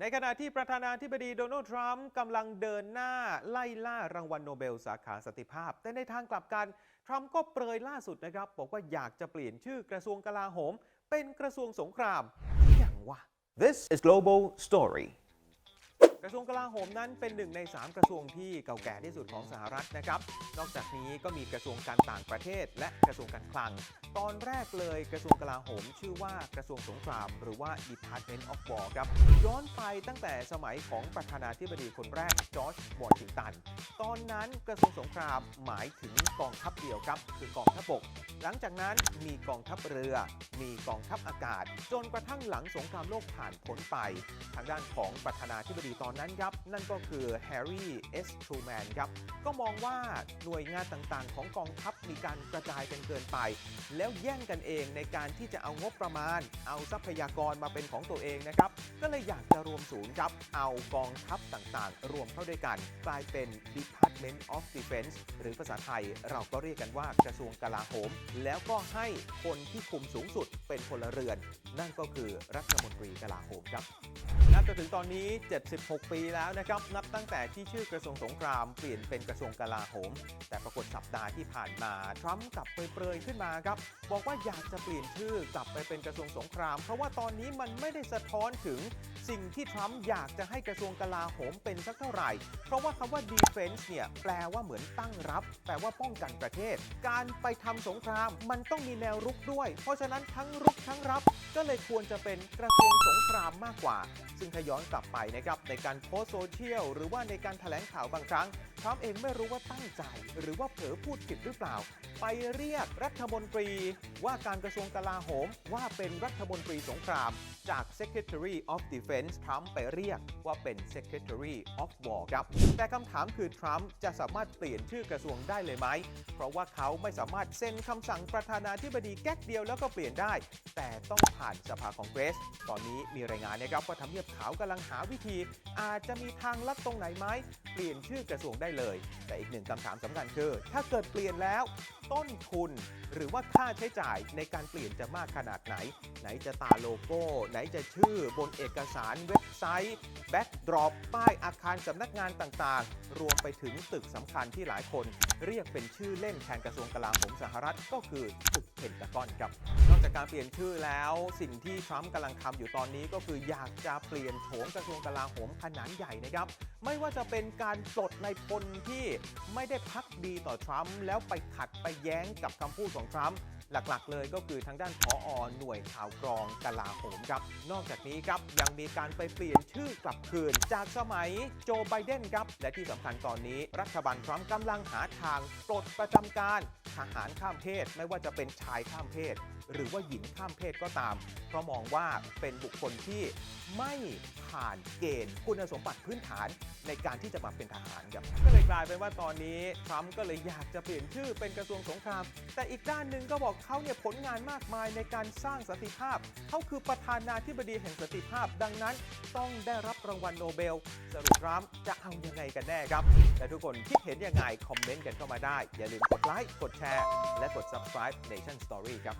ในขณะที่ประธานาธิบดีโดนัลด์ทรัมป์กำลังเดินหน้าไล่ล่ารางวัลโนเบลสาขาสันติภาพ แต่ในทางกลับกัน ทรัมป์ก็เปรยล่าสุดนะครับ บอกว่าอยากจะเปลี่ยนชื่อกระทรวงกลาโหม เป็นกระทรวงสงครามอย่างว่า This is Global Story ระทรวงกลาโหมนั้นเป็นหนึ่งใน 3 กระทรวงที่เก่าแก่ที่สุดของสหรัฐนะครับ นอกจากนี้ก็มีกระทรวงการต่างประเทศ และกระทรวงการคลัง ตอนแรกเลยกระทรวงกลาโหม ชื่อว่ากระทรวงสงคราม หรือว่า Department of War ครับ ย้อนไปตั้งแต่สมัยของประธานาธิบดีคนแรกจอร์จวอชิงตัน ตอนนั้นกระทรวงสงครามหมายถึงกองทัพเดียวครับ คือกองทัพบก หลังจากนั้นมีกองทัพเรือ มีกองทัพอากาศ จนกระทั่งหลังสงครามโลกผ่านพ้นไป ทางด้านของประธานาธิบดีตอนนั้นครับ นั่นก็คือแฮร์รี่เอสทรูแมนครับ ก็มองว่าหน่วยงานต่างๆ ของกองทัพมีการกระจายกันเกินไป แล้วแย่งกันเองในการที่จะเอางบประมาณ เอาทรัพยากรมาเป็นของตัวเองนะครับ ก็เลยอยากจะรวมศูนย์ครับ เอากองทัพต่างๆ รวมเข้าด้วยกัน กลายเป็น Department of Defense หรือภาษาไทยเราก็เรียกกันว่ากระทรวงกลาโหม แล้วก็ให้คนที่คุมสูงสุดเป็นพลเรือน นั่นก็คือรัฐมนตรีกลาโหมครับนับจนถึงตอนนี้ 76 6 ปีแล้วนะครับ นับตั้งแต่ที่ชื่อกระทรวงสงครามเปลี่ยนเป็นกระทรวงกลาโหม แต่ปรากฏสัปดาห์ที่ผ่านมาทรัมป์กลับเปรยๆขึ้นมาครับ บอกว่าอยากจะเปลี่ยนชื่อกลับไปเป็นกระทรวงสงคราม เพราะว่าตอนนี้มันไม่ได้สะท้อนถึงสิ่งที่ทรัมป์อยากจะให้กระทรวงกลาโหมเป็นสักเท่าไหร่ เพราะว่าคำว่า defense เนี่ยแปลว่าเหมือนตั้งรับ แปลว่าป้องกันประเทศ การไปทำสงครามมันต้องมีแนวรุกด้วย เพราะฉะนั้นทั้งรุกทั้งรับ ก็เลยควรจะเป็นกระทรวงสงครามมากกว่า ซึ่งถ้าย้อนกลับไปนะครับในการโพสต์โซเชียลหรือว่าในการแถลงข่าวบางครั้ง รัมป์เองไม่รู้ว่าตั้งใจ หรือว่าเผลอพูดผิดหรือเปล่า ไปเรียกรัฐมนตรีว่าการกระทรวงกลาโหมว่าเป็นรัฐมนตรีสงคราม จาก Secretary of Defense ทรัมป์ไปเรียกว่าเป็น Secretary of War ครับ แต่คำถามคือทรัมป์จะสามารถเปลี่ยนชื่อกระทรวงได้เลยไหม เพราะว่าเขาไม่สามารถเซ็นคำสั่งประธานาธิบดีแก๊กเดียวแล้วก็เปลี่ยนได้ แต่ต้องผ่านสภาคองเกรส ตอนนี้มีรายงานนะครับว่าทำเนียบขาวกำลังหาวิธี อาจจะมีทางลัดตรงไหนไหมเปลี่ยนชื่อกระทรวงได้เลย แต่อีกหนึ่งคำถามสำคัญคือ ถ้าเกิดเปลี่ยนแล้ว ต้นทุนหรือว่าค่าใช้จ่ายในการเปลี่ยนจะมากขนาดไหน ไหนจะตาโลโก้ ไหนจะชื่อบนเอกสารเว็บไซต์แบ็กดรอปป้ายอาคารสำนักงานต่างๆ รวมไปถึงตึกสำคัญที่หลายคน เรียกเป็นชื่อเล่นแทนกระทรวงกลาโหมสหรัฐก็คือตึกเพนตากอนครับนอกจากการเปลี่ยนชื่อแล้วสิ่งที่ทรัมป์กำลังทำอยู่ตอนนี้ก็คืออยากจะเปลี่ยนโฉมกระทรวงกลาโหมขนาดใหญ่นะครับไม่ว่าจะเป็นการปลดในายพลที่ไม่ได้พักดีต่อทรัมป์แล้วไปขัดไปแย้งกับคำพูดของทรัมป์ หลักๆ เลยก็คือทางด้านพออหน่วยข่าวกรองกลาโหมครับ นอกจากนี้ครับยังมีการไปเปลี่ยนชื่อกลับคืน จากสมัยโจไบเดนครับ และที่สำคัญตอนนี้ รัฐบาลทรัมป์กำลังหาทางปลดประจำการทหารข้ามเพศ ไม่ว่าจะเป็นชายข้ามเพศ หรือว่าหญิงข้ามเพศก็ตาม เพราะมองว่าเป็นบุคคลที่ไม่ผ่านเกณฑ์คุณสมบัติพื้นฐานในการที่จะมาเป็นทหารครับก็เลยกลายเป็นว่าตอนนี้ทรัมป์ก็เลยอยากจะเปลี่ยนชื่อเป็นกระทรวงสงคราม แต่อีกด้านหนึ่งก็บอกเขาเนี่ยผลงานมากมายในการสร้างสันติภาพ เขาคือประธานาธิบดีแห่งสันติภาพ ดังนั้นต้องได้รับรางวัลโนเบล สรุปทรัมป์จะเอายังไงกันแน่ครับ และทุกคนคิดเห็นยังไง คอมเมนต์กันเข้ามาได้ อย่าลืมกดไลค์ กดแชร์ และกด subscribe Nation Story ครับ